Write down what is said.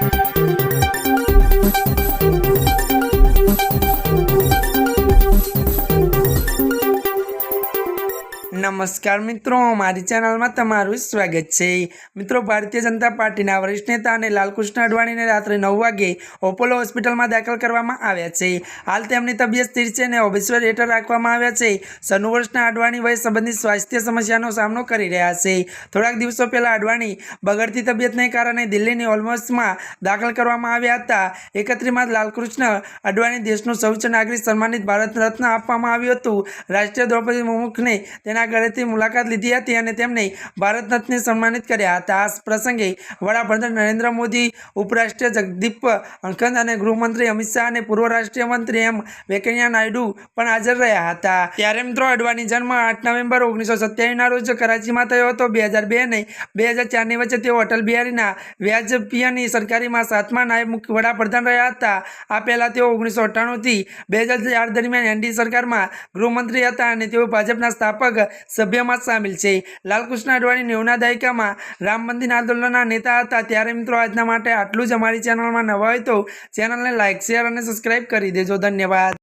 Thank you. નમસ્કાર મિત્રો, મારી ચેનલમાં તમારું સ્વાગત છે. મિત્રો, ભારતીય જનતા પાર્ટીના વરિષ્ઠ નેતા અને લાલકૃષ્ણ અડવાણીને રાત્રે નવ વાગે ઓપોલો હોસ્પિટલમાં દાખલ કરવામાં આવ્યા છે. હાલ તેમની તબિયત સ્થિર છે અને ઓબેશ્વર હેઠળ રાખવામાં આવ્યા છે. સનુ વર્ષના અડવાણી વય સંબંધિત સ્વાસ્થ્ય સમસ્યાનો સામનો કરી રહ્યા છે. થોડાક દિવસો પહેલાં અડવાણી બગડતી તબિયતને કારણે દિલ્હીની ઓલમોસ્ટમાં દાખલ કરવામાં આવ્યા હતા. એકત્રીમાં લાલકૃષ્ણ અડવાણી દેશનું સૌચ નાગરિક સન્માનિત ભારત રત્ન આપવામાં આવ્યું હતું. રાષ્ટ્રીય દ્રૌપદી મુર્મુને તેના ઘરેથી મુલાકાત લીધી હતી અને તેમને ભારત રત્ને સન્માનિત કર્યા હતા. આ પ્રસંગે વડાપ્રધાન નરેન્દ્ર મોદી, ઉપરાષ્ટ્રીય જગદીપ અંકંદ અને ગૃહમંત્રી અમિત શાહ અને પૂર્વ રાષ્ટ્રીય મંત્રી એમ વેંકૈયા નાયડુ પણ હાજર રહ્યા હતા. ત્યારે મિત્રો, અડવાણી જન્મ આઠ નવેમ્બર ઓગણીસો સત્યાવીસના રોજ કરાચીમાં થયો હતો. બે હજાર બે અને બે હજાર ચારની વચ્ચે તેઓ અટલ બિહારીના વ્યાજપીયની સરકારીમાં સાતમા નાયબ વડાપ્રધાન રહ્યા હતા. આ પહેલાં તેઓ ઓગણીસો અઠ્ઠાણુંથી બે હજાર ચાર દરમિયાન એનડી સરકારમાં ગૃહમંત્રી હતા અને તેઓ ભાજપના સ્થાપક સભ્યમાં સામેલ છે. લાલકૃષ્ણ અડવાણી નેવના દાયકામાં રામ મંદિર આંદોલનના નેતા હતા. ત્યારે મિત્રો આજના માટે આટલું જ અમારી ચેનલમાં નવા હોય તો ચેનલને લાઇક શેર અને સબસ્ક્રાઇબ કરી દેજો. ધન્યવાદ.